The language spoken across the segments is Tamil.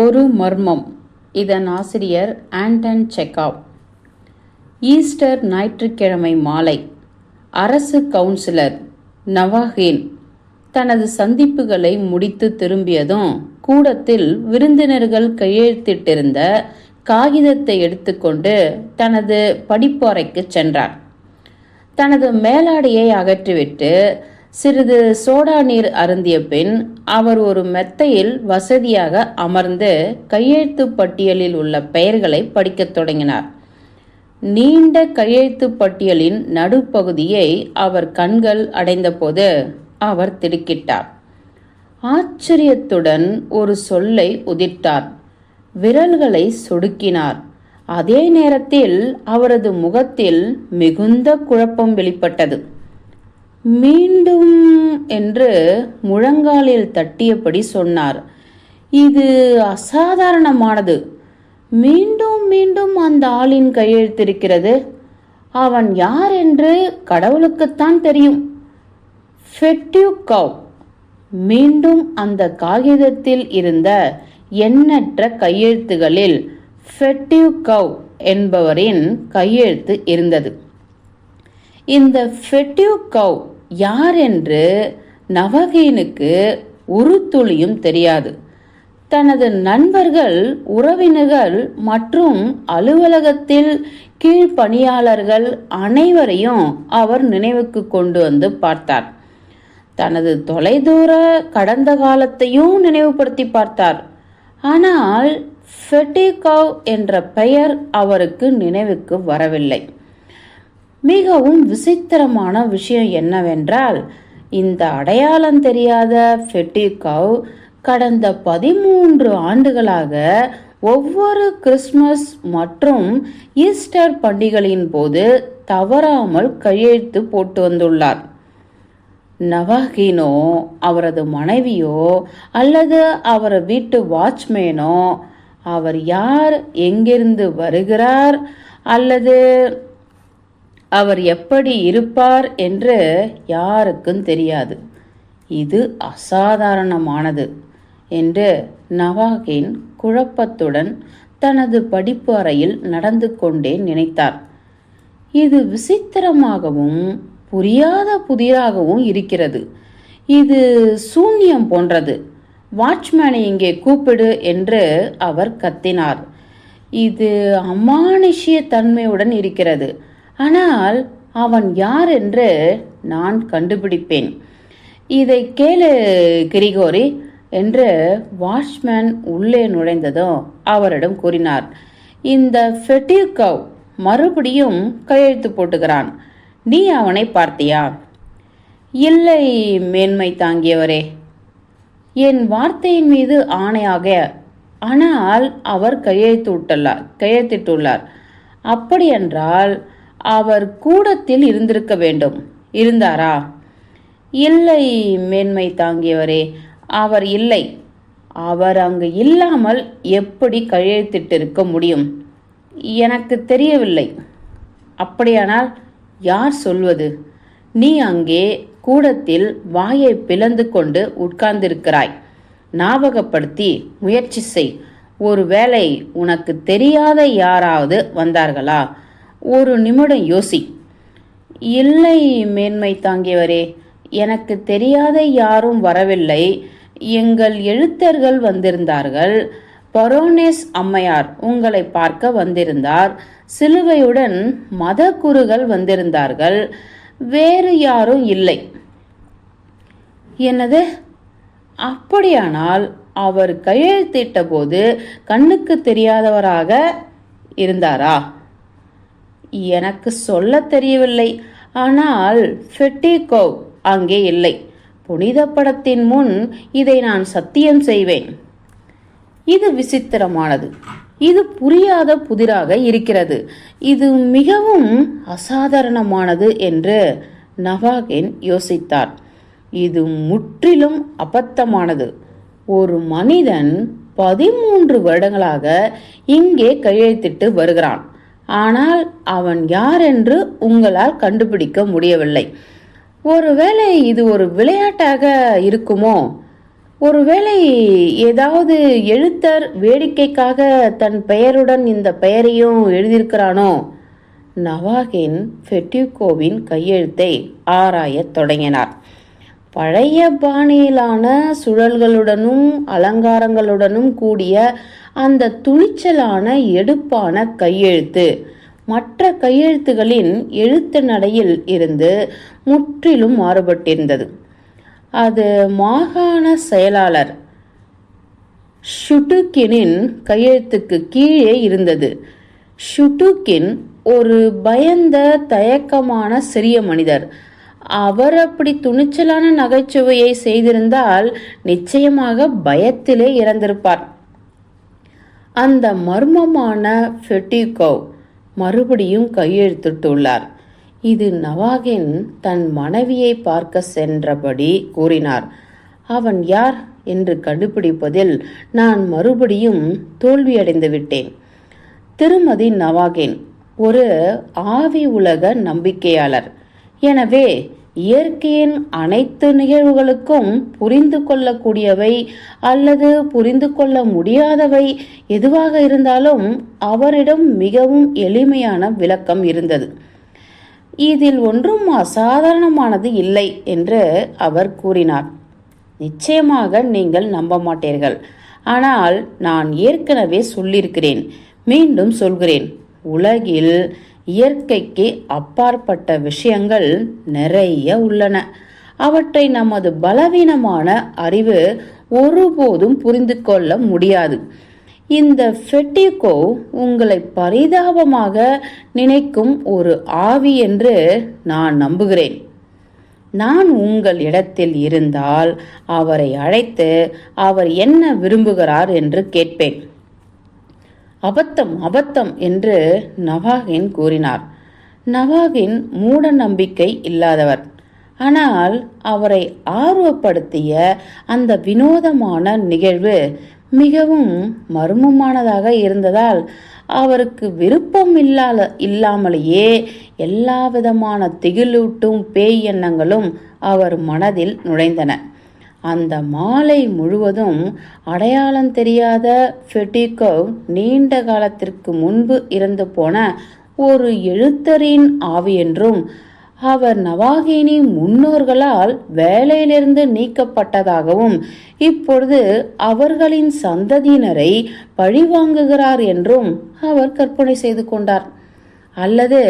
ஒரு மர்மம். இதன் ஆசிரியர் ஆண்டன் செக்காவ் ஈஸ்டர் ஞாயிற்றுக்கிழமை மாலை. அரசு கவுன்சிலர் நவாஹேன் தனது சந்திப்புகளை முடித்து திரும்பியதும் கூடத்தில் விருந்தினர்கள் கையெழுத்திட்டிருந்த காகிதத்தை எடுத்துக்கொண்டு தனது படிப்பறைக்கு சென்றார். தனது மேலாடையை அகற்றிவிட்டு சிறிது சோடா நீர் அருந்திய பின் அவர் ஒரு மெத்தையில் வசதியாக அமர்ந்து கையெழுத்து பட்டியலில் உள்ள பெயர்களை படிக்கத் தொடங்கினார். நீண்ட கையெழுத்து பட்டியலின் நடுப்பகுதியை அவர் கண்கள் அடைந்தபோது அவர் திடுக்கிட்டார். ஆச்சரியத்துடன் ஒரு சொல்லை உதிர்த்தார். விரல்களை சொடுக்கினார். அதே நேரத்தில் அவரது முகத்தில் மிகுந்த குழப்பம் வெளிப்பட்டது. மீண்டும் என்று முழங்காலில் தட்டியபடி சொன்னார். இது அசாதாரணமானது. மீண்டும் மீண்டும் அந்த ஆளின் கையெழுத்திருக்கிறது. அவன் யார் என்று கடவுளுக்குத்தான் தெரியும். ஃபெட்யூகவ். மீண்டும் அந்த காகிதத்தில் இருந்த எண்ணற்ற கையெழுத்துகளில் ஃபெட்யூகவ் என்பவரின் கையெழுத்து இருந்தது. இந்த ஃபெட்யூகவ் யார் என்று நவகீனுக்கு ஒரு துளியும் தெரியாது. தனது நண்பர்கள் உறவினர்கள் மற்றும் அலுவலகத்தில் கீழ்ப்பணியாளர்கள் அனைவரையும் அவர் நினைவுக்கு கொண்டு வந்து பார்த்தார். தனது தொலைதூர கடந்த காலத்தையும் நினைவுபடுத்தி பார்த்தார். ஆனால் ஃபெட்டிகவ் என்ற பெயர் அவருக்கு நினைவுக்கு வரவில்லை. மிகவும் விசித்திரமான விஷயம் என்னவென்றால் இந்த அடையாளம் தெரியாத ஃபெட்டிகவ் கடந்த பதிமூன்று ஆண்டுகளாக ஒவ்வொரு கிறிஸ்மஸ் மற்றும் ஈஸ்டர் பண்டிகையின் போது தவறாமல் கையெழுத்து போட்டு வந்துள்ளார். நவாகினோ அவரது மனைவியோ அல்லது அவர் வீட்டு வாட்ச்மேனோ அவர் யார் எங்கிருந்து வருகிறார் அல்லது அவர் எப்படி இருப்பார் என்று யாருக்கும் தெரியாது. இது அசாதாரணமானது என்று நவாகின் குழப்பத்துடன் தனது படிப்பு அறையில் நடந்து கொண்டே நினைத்தார். இது விசித்திரமாகவும் புரியாத புதிராகவும் இருக்கிறது. இது சூன்யம் போன்றது. வாட்ச்மேனை இங்கே கூப்பிடு என்று அவர் கத்தினார். இது அமானுஷ்ய தன்மையுடன் இருக்கிறது. ஆனால் அவன் யார் என்று நான் கண்டுபிடிப்பேன். இதை கேளு கிரிகோரி என்று வாட்ச்மேன் உள்ளே நுழைந்ததும் அவரிடம் கூறினார். இந்த ஃபெட்டியூகவ் மறுபடியும் கையெழுத்து போட்டுகிறான். நீ அவனை பார்த்தியா? இல்லை மேன்மை தாங்கியவரே. என் வார்த்தையின் மீது ஆணையாக ஆனால் அவர் கையெழுத்து விட்டுள்ளார் கையெழுத்திட்டுள்ளார். அப்படியென்றால் அவர் கூடத்தில் இருந்திருக்க வேண்டும். இருந்தாரா? இல்லை மேன்மை தாங்கியவரே அவர் இல்லை. அவர் அங்கு இல்லாமல் எப்படி கையெழுத்திட்டிருக்க முடியும்? எனக்கு தெரியவில்லை. அப்படியானால் யார் சொல்வது? நீ அங்கே கூடத்தில் வாயை பிளந்து கொண்டு உட்கார்ந்திருக்கிறாய். ஞாபகப்படுத்தி முயற்சி செய். ஒருவேளை உனக்கு தெரியாத யாராவது வந்தார்களா? ஒரு நிமிடம் யோசி. இல்லை மேன்மை தாங்கியவரே எனக்கு தெரியாத யாரும் வரவில்லை. எங்கள் எழுத்தர்கள் வந்திருந்தார்கள். பரோனேஸ் அம்மையார் உங்களை பார்க்க வந்திருந்தார். சிலுவையுடன் மத குருகள் வந்திருந்தார்கள். வேறு யாரும் இல்லை. என்னது? அப்படியானால் அவர் கையெழுத்திட்ட போது கண்ணுக்கு தெரியாதவராக இருந்தாரா? எனக்கு சொல்ல தெரியவில்லை. ஆனால் ஃபெட்டிகோவ் அங்கே இல்லை. புனித படத்தின் முன் இதை நான் சத்தியம் செய்வேன். இது விசித்திரமானது. இது புரியாத புதிராக இருக்கிறது. இது மிகவும் அசாதாரணமானது என்று நவாகின் யோசித்தார். இது முற்றிலும் அபத்தமானது. ஒரு மனிதன் பதிமூன்று வருடங்களாக இங்கே கையெழுத்திட்டு வருகிறான். ஆனால் அவன் யார் என்று உங்களால் கண்டுபிடிக்க முடியவில்லை. ஒருவேளை இது ஒரு விளையாட்டாக இருக்குமோ? ஒருவேளை ஏதாவது எழுத்தர் வேடிக்கைக்காக தன் பெயருடன் இந்த பெயரையும் எழுதியிருக்கிறானோ? நவாகின் ஃபெட்யூகோவின் கையெழுத்தை ஆராயத் தொடங்கினார். பழைய பாணியிலான சுழல்களுடனும் அலங்காரங்களுடனும் கூடிய அந்த துணிச்சலான எடுப்பான கையெழுத்து. மற்ற கையெழுத்துகளின் எழுத்து நடையில் இருந்து முற்றிலும் மாறுபட்டிருந்தது. அது மாகாண செயலாளர் ஷுட்டுக்கினின் கையெழுத்துக்கு கீழே இருந்தது. ஷுட்டுக்கின் ஒரு பயந்த தயக்கமான சிறிய மனிதர். அவர் அப்படி துணிச்சலான நகைச்சுவையை செய்திருந்தால் நிச்சயமாக பயத்திலே இறந்திருப்பார். அந்த மர்மமான ஃபெட்டிகோவ் மறுபடியும் கையெழுத்திட்டுள்ளார். இது நவாகின் தன் மனைவியை பார்க்க சென்றபடி கூறினார். அவன் யார்? என்று கண்டுபிடிப்பதில் நான் மறுபடியும் தோல்வியடைந்து விட்டேன். திருமதி நவாகின் ஒரு ஆவி உலக நம்பிக்கையாளர். எனவே இயற்கையின் அனைத்து நிகழ்வுகளுக்கும் புரிந்து கொள்ளக்கூடியவை அல்லது புரிந்து கொள்ள முடியாதவை எதுவாக இருந்தாலும் அவரிடம் மிகவும் எளிமையான விளக்கம் இருந்தது. இதில் ஒன்றும் அசாதாரணமானது இல்லை என்று அவர் கூறினார். நிச்சயமாக நீங்கள் நம்ப மாட்டீர்கள். ஆனால் நான் ஏற்கனவே சொல்லியிருக்கிறேன். மீண்டும் சொல்கிறேன். உலகில் இயற்கைக்கு அப்பாற்பட்ட விஷயங்கள் நிறைய உள்ளன. அவற்றை நமது பலவீனமான அறிவு ஒருபோதும் புரிந்து கொள்ள முடியாது. இந்த ஃபெட்டிகோ உங்களை பரிதாபமாக நினைக்கும் ஒரு ஆவி என்று நான் நம்புகிறேன். நான் உங்கள் இடத்தில் இருந்தால் அவரை அழைத்து அவர் என்ன விரும்புகிறார் என்று கேட்பேன். அபத்தம் அபத்தம் என்று நவாகின் கூறினார். நவாகின் மூட நம்பிக்கை இல்லாதவர். ஆனால் அவரை ஆர்வப்படுத்திய அந்த வினோதமான நிகழ்வு மிகவும் மர்மமானதாக இருந்ததால் அவருக்கு விருப்பம் இல்லாத இல்லாமலேயே எல்லாவிதமான திகிலூட்டும் பேய் எண்ணங்களும் அவர் மனதில் நுழைந்தன. அந்த மாலை முழுவதும் அடையாளம் தெரியாத ஃபெட்டிகோவ் நீண்ட காலத்திற்கு முன்பு இறந்து போன ஒரு எழுத்தரின் ஆவி என்றும் அவர் நவாகினி முன்னோர்களால் வேலையிலிருந்து நீக்கப்பட்டதாகவும் இப்பொழுது அவர்களின் சந்ததியினரை பழிவாங்குகிறார் என்றும் அவர் கற்பனை செய்து கொண்டார். அல்லது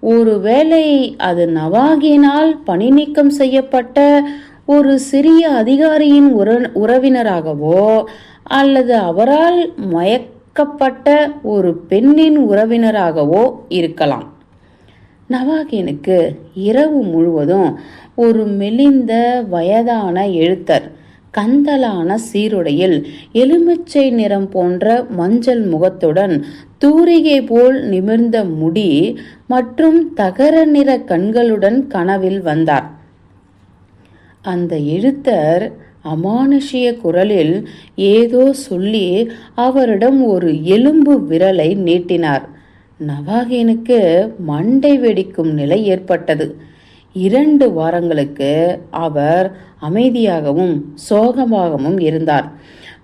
ஒருவேளை அது நவாகினால் பணி நீக்கம் செய்யப்பட்ட ஒரு சிறிய அதிகாரியின் உற உறவினராகவோ அல்லது அவரால் மயக்கப்பட்ட ஒரு பெண்ணின் உறவினராகவோ இருக்கலாம். நவாகினுக்கு இரவு முழுவதும் ஒரு மெலிந்த வயதான எழுத்தர் கந்தலான சீருடையில் எலுமிச்சை நிறம் போன்ற மஞ்சள் முகத்துடன் தூரிகை போல் நிமிர்ந்த முடி மற்றும் தகர நிற கண்களுடன் கனவில் வந்தார். அந்த எழுத்தர் அமானுஷிய குரலில் ஏதோ சொல்லி அவரிடம் ஒரு எலும்பு விரலை நீட்டினார். நவாகேனுக்கு மண்டை வெடிக்கும் நிலை ஏற்பட்டது. இரண்டு வாரங்களுக்கு அவர் அமைதியாகவும் சோகமாகவும் இருந்தார்.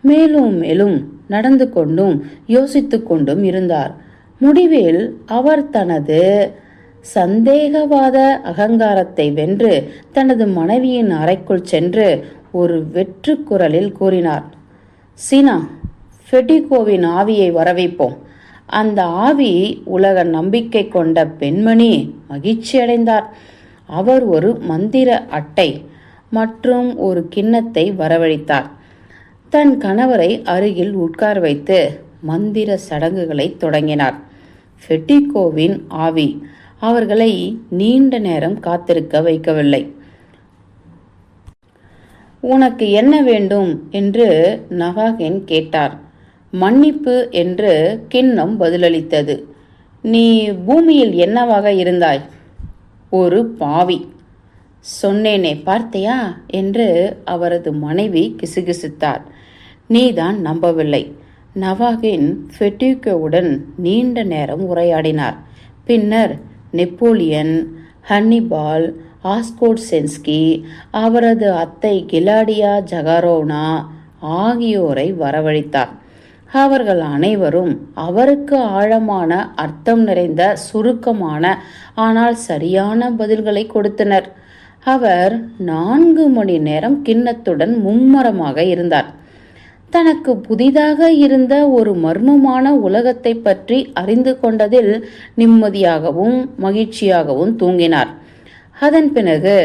மேலும் மேலும் நடந்து கொண்டும் யோசித்து கொண்டும் இருந்தார். முடிவில் அவர் தனது சந்தேகவாத அகங்காரத்தை வென்று தனது மனைவியின் அறைக்குள் சென்று ஒரு வெற்று குரலில் கூறினார் சீனா ஃபெடிகோவின் ஆவியை வரவைப்போம் அந்த ஆவி உலக நம்பிக்கை கொண்ட பெண்மணி மகிழ்ச்சி அடைந்தார். அவர் ஒரு மந்திர அட்டை மற்றும் ஒரு கிண்ணத்தை வரவழைத்தார். தன் கணவரை அருகில் உட்கார வைத்து மந்திர சடங்குகளை தொடங்கினார். ஃபெட்டிகோவின் ஆவி அவர்களை நீண்ட நேரம் காத்திருக்க வைக்கவில்லை. உனக்கு என்ன வேண்டும்? என்று நவாகின் கேட்டார். மன்னிப்பு என்று கிண்ணம் பதிலளித்தது. நீ பூமியில் என்னவாக இருந்தாய்? ஒரு பாவி. சொன்னேனே பார்த்தையா? என்று அவரது மனைவி கிசுகிசுத்தார். நீதான் நம்பவில்லை. நவாகின் ஃபெட்டிகோவுடன் நீண்ட நேரம் உரையாடினார். பின்னர் நெப்போலியன் ஹன்னிபால் ஆஸ்கோட் சென்ஸ்கி அவரது அத்தை கிலாடியா ஜகாரோனா ஆகியோரை வரவழைத்தார். அவர்கள் அனைவரும் அவருக்கு ஆழமான அர்த்தம் நிறைந்த சுருக்கமான ஆனால் சரியான பதில்களை கொடுத்தனர். அவர் நான்கு மணி நேரம் கிண்ணத்துடன் மும்மரமாக இருந்தார். தனக்கு புதிதாக இருந்த ஒரு மர்மமான உலகத்தை பற்றி அறிந்து கொண்டதில் நிம்மதியாகவும் மகிழ்ச்சியாகவும் தூங்கினார். அதன் பிறகு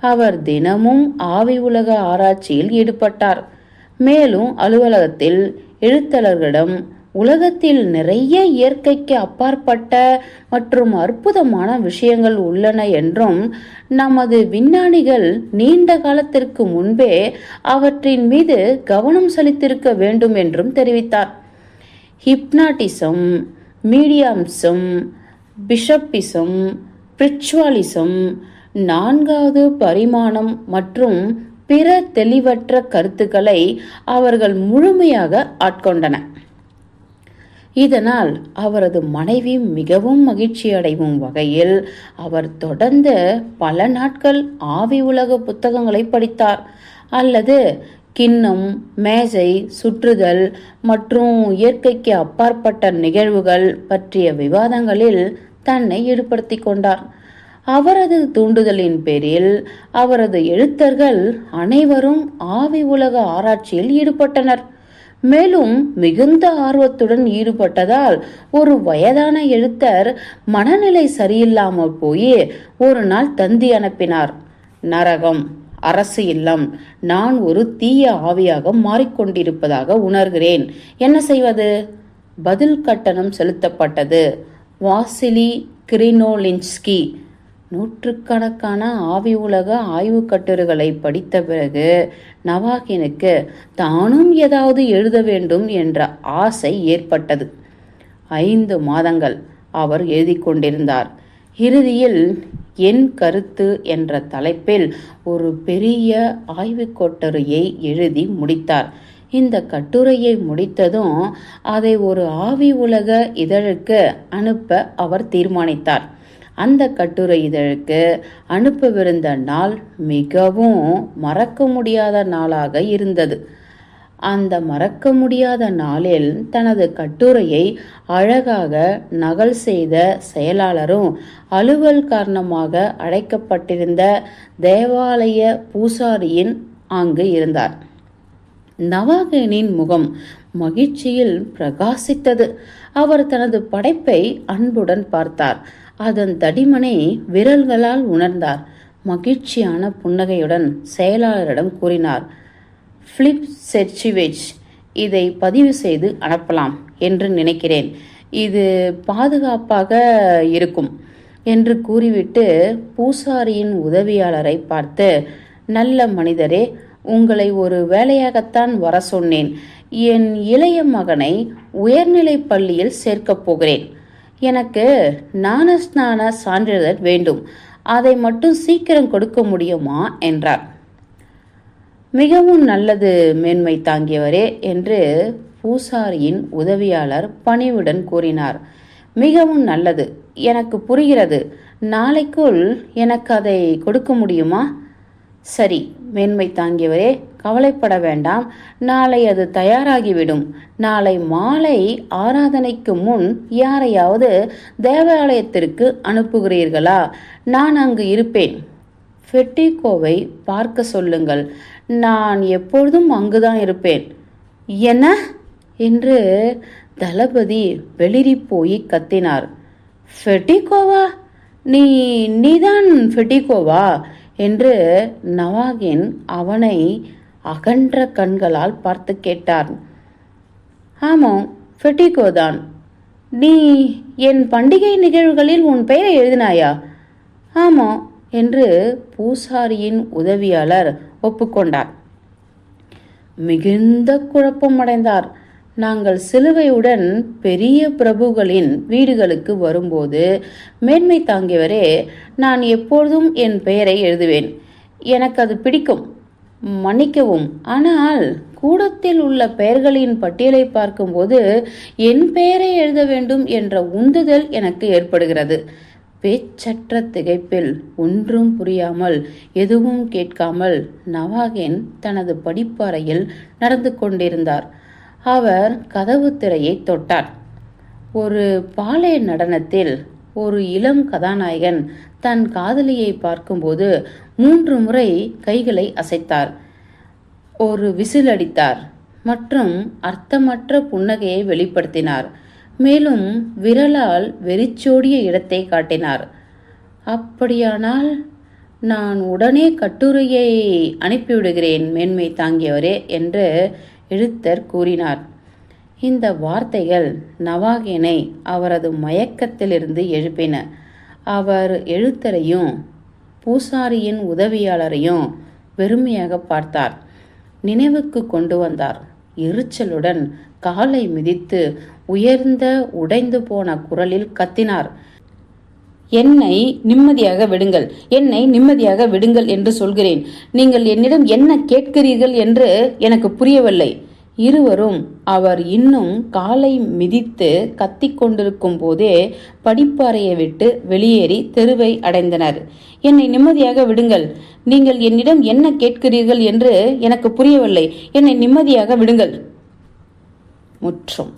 அவர் தினமும் ஆவி உலக ஆராய்ச்சியில் ஈடுபட்டார். மேலும் அலுவலகத்தில் எழுத்தாளர்களிடம் உலகத்தில் நிறைய இயற்கைக்கு அப்பாற்பட்ட மற்றும் அற்புதமான விஷயங்கள் உள்ளன என்றும் நமது விஞ்ஞானிகள் நீண்ட காலத்திற்கு முன்பே அவற்றின் மீது கவனம் செலுத்திருக்க வேண்டும் என்றும் தெரிவித்தார். ஹிப்னாட்டிசம் மீடியாம்சம் பிஷப்பிசம் பிரிச்சுவாலிசம் நான்காவது பரிமாணம் மற்றும் பிற தெளிவற்ற கருத்துக்களை அவர்கள் முழுமையாக ஆட்கொண்டன இதனால் அவரது மனைவி மிகவும் மகிழ்ச்சி அடையும் வகையில் அவர் தொடர்ந்து பல நாட்கள் ஆவி உலக புத்தகங்களை படித்தார். அல்லது கிண்ணம் மேசை சுற்றுதல் மற்றும் இயற்கைக்கு அப்பாற்பட்ட நிகழ்வுகள் பற்றிய விவாதங்களில் தன்னை ஈடுபடுத்தி கொண்டார். அவரது தூண்டுதலின் பேரில் அவரது எழுத்தர்கள் அனைவரும் ஆவி உலக ஆராய்ச்சியில் ஈடுபட்டனர். மேலும் மிகுந்த ஆர்வத்துடன் ஈடுபட்டதால் ஒரு வயதான எழுத்தர் மனநிலை சரியில்லாமல் போய் ஒரு நாள் தந்தி அனுப்பினார். நரகம் அரசு இல்லம். நான் ஒரு தீய ஆவியாக மாறிக்கொண்டிருப்பதாக உணர்கிறேன். என்ன செய்வது? பதில் கட்டணம் செலுத்தப்பட்டது. Vasily Krinolinsky. நூற்றுக்கணக்கான ஆவி உலக ஆய்வுக் கட்டுரைகளை படித்த பிறகு நவாகினுக்கு தானும் ஏதாவது எழுத வேண்டும் என்ற ஆசை ஏற்பட்டது. ஐந்து மாதங்கள் அவர் எழுதி கொண்டிருந்தார். இறுதியில் என் கருத்து என்ற தலைப்பில் ஒரு பெரிய ஆய்வுக் கட்டுரையை எழுதி முடித்தார். இந்த கட்டுரையை முடித்ததும் அதை ஒரு ஆவி உலக இதழுக்கு அனுப்ப அவர் தீர்மானித்தார். அந்த கட்டுரை இதழுக்கு அனுப்பவிருந்த நாள் மிகவும் மறக்க முடியாத நாளாக இருந்தது. அந்த மறக்க முடியாத நாளில் தனது கட்டுரையை அழகாக நகல் செய்த செயலாளரும் அலுவல் காரணமாக அழைக்கப்பட்டிருந்த தேவாலய பூசாரியின் அங்கு இருந்தார். நவாகனின் முகம் மகிழ்ச்சியில் பிரகாசித்தது. அவர் தனது படைப்பை அன்புடன் பார்த்தார். அதன் தடிமனை விரல்களால் உணர்ந்தார். மகிழ்ச்சியான புன்னகையுடன் செயலாளரிடம் கூறினார் பிலிப் செர்ச்சிவேஜ் இதை பதிவு செய்து அனுப்பலாம் என்று நினைக்கிறேன். இது பாதுகாப்பாக இருக்கும் என்று கூறிவிட்டு பூசாரியின் உதவியாளரை பார்த்து நல்ல மனிதரே உங்களை ஒரு வேலையாகத்தான் வர சொன்னேன். என் இளைய மகனை உயர்நிலைப் பள்ளியில் சேர்க்கப் போகிறேன். எனக்கு ஞானஸ்நான சான்றிதழ் வேண்டும். அதை மட்டும் சீக்கிரம் கொடுக்க முடியுமா? என்றார். மிகவும் நல்லது மேன்மை தாங்கியவரே என்று பூசாரியின் உதவியாளர் பணிவுடன் கூறினார். மிகவும் நல்லது எனக்கு புரிகிறது. நாளைக்குள் எனக்கு அதை கொடுக்க முடியுமா? சரி மேன்மை தாங்கியவரே கவலைப்பட வேண்டாம். நாளை அது தயாராகிவிடும். நாளை மாலை ஆராதனைக்கு முன் யாரையாவது தேவாலயத்திற்கு அனுப்புகிறீர்களா? நான் அங்கு இருப்பேன். ஃபெட்டிகோவை பார்க்க சொல்லுங்கள். நான் எப்பொழுதும் அங்குதான் இருப்பேன். என்ன? என்று தளபதி வெளிரி போய் கத்தினார். ஃபெட்டிகோவா நீ நீதான் ஃபெட்டிகோவா என்று நவாகின் அவனை அகன்ற கண்களால் பார்த்து கேட்டார். ஆமாம் ஃபெட்டிகோ தான். நீ என் பண்டிகை நிகழ்வுகளில் உன் பெயரை எழுதினாயா? ஆமாம் என்று பூசாரியின் உதவியாளர் ஒப்புக்கொண்டார். மிகுந்த குழப்பமடைந்தார் நாங்கள் சிலுவையுடன் பெரிய பிரபுகளின் வீடுகளுக்கு வரும்போது மேன்மை தாங்கியவரே நான் எப்பொழுதும் என் பெயரை எழுதுவேன். எனக்கு அது பிடிக்கும். மன்னிக்கவும். ஆனால் கூடத்தில் உள்ள பெயர்களின் பட்டியலை பார்க்கும்போது என் பெயரை எழுத வேண்டும் என்ற உந்துதல் எனக்கு ஏற்படுகிறது. பேச்சற்ற திகைப்பில் ஒன்றும் புரியாமல் எதுவும் கேட்காமல் நவாகின் தனது படிப்பறையில் நடந்து கொண்டிருந்தார். அவர் கதவு திரையை தொட்டார். ஒரு பாலை நடனத்தில் ஒரு இளம் கதாநாயகன் தன் காதலியை பார்க்கும்போது மூன்று முறை கைகளை அசைத்தார். ஒரு விசில் அடித்தார் மற்றும் அர்த்தமற்ற புன்னகையை வெளிப்படுத்தினார். மேலும் விரலால் வெறிச்சோடிய இடத்தை காட்டினார். அப்படியானால் நான் உடனே கட்டுரையை அனுப்பிவிடுகிறேன் மேன்மை தாங்கியவரே என்று எழுத்தர் கூறினார். இந்த வார்த்தைகள் நவாகினை அவரது மயக்கத்திலிருந்து எழுப்பின. அவர் எழுத்தரையும் பூசாரியின் உதவியாளரையும் வெறுமையாக பார்த்தார். நினைவுக்கு கொண்டு வந்தார். எரிச்சலுடன் காலை மிதித்து உயர்ந்த உடைந்து போன குரலில் கத்தினார். என்னை நிம்மதியாக விடுங்கள். என்னை நிம்மதியாக விடுங்கள் என்று சொல்கிறேன். நீங்கள் என்னிடம் என்ன கேட்கிறீர்கள் என்று எனக்கு புரியவில்லை. இருவரும் அவர் இன்னும் காலை மிதித்து கத்திக் கொண்டிருக்கும் போதே படிப்பறையை விட்டு வெளியேறி தெருவை அடைந்தனர். என்னை நிம்மதியாக விடுங்கள். நீங்கள் என்னிடம் என்ன கேட்கிறீர்கள் என்று எனக்கு புரியவில்லை. என்னை நிம்மதியாக விடுங்கள். முற்றும்.